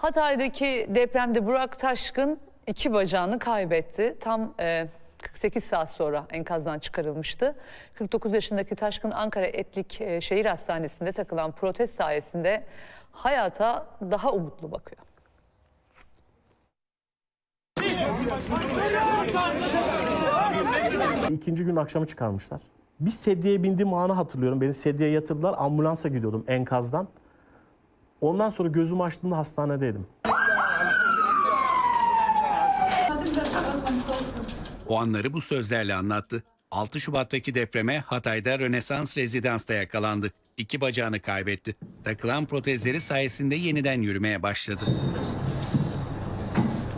Hatay'daki depremde Burak Taşkın iki bacağını kaybetti. Tam e, 48 saat sonra enkazdan çıkarılmıştı. 49 yaşındaki Taşkın Ankara Etlik e, Şehir Hastanesi'nde takılan protez sayesinde hayata daha umutlu bakıyor. İkinci gün akşamı çıkarmışlar. Bir sedyeye bindiğim anı hatırlıyorum. Beni sedyeye yatırdılar. Ambulansa gidiyordum enkazdan. Ondan sonra gözümü açtığımda hastanedeydim. O anları bu sözlerle anlattı. 6 Şubat'taki depreme Hatay'da Rönesans Rezidans'ta yakalandı. İki bacağını kaybetti. Takılan protezleri sayesinde yeniden yürümeye başladı.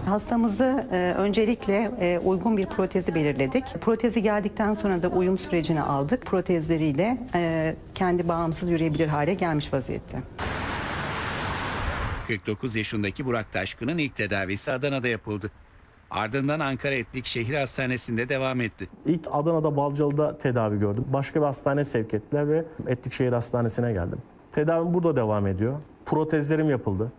Hastamızı e, öncelikle e, uygun bir protezi belirledik. Protezi geldikten sonra da uyum sürecini aldık. Protezleriyle e, kendi bağımsız yürüyebilir hale gelmiş vaziyette. 49 yaşındaki Burak Taşkın'ın ilk tedavisi Adana'da yapıldı. Ardından Ankara Etlik Şehir Hastanesi'nde devam etti. İlk Adana'da Balcalı'da tedavi gördüm. Başka bir hastaneye sevk ettiler ve Etlikşehir Hastanesi'ne geldim. Tedavim burada devam ediyor. Protezlerim yapıldı.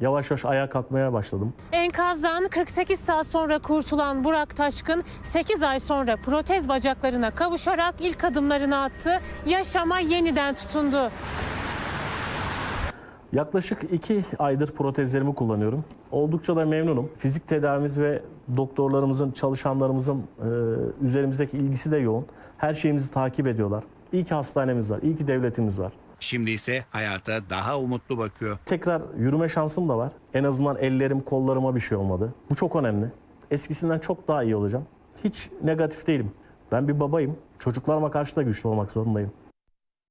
Yavaş yavaş ayağa kalkmaya başladım. Enkazdan 48 saat sonra kurtulan Burak Taşkın 8 ay sonra protez bacaklarına kavuşarak ilk adımlarını attı. Yaşama yeniden tutundu. Yaklaşık iki aydır protezlerimi kullanıyorum. Oldukça da memnunum. Fizik tedavimiz ve doktorlarımızın, çalışanlarımızın e, üzerimizdeki ilgisi de yoğun. Her şeyimizi takip ediyorlar. İyi ki hastanemiz var, iyi ki devletimiz var. Şimdi ise hayata daha umutlu bakıyor. Tekrar yürüme şansım da var. En azından ellerim, kollarıma bir şey olmadı. Bu çok önemli. Eskisinden çok daha iyi olacağım. Hiç negatif değilim. Ben bir babayım. Çocuklarıma karşı da güçlü olmak zorundayım.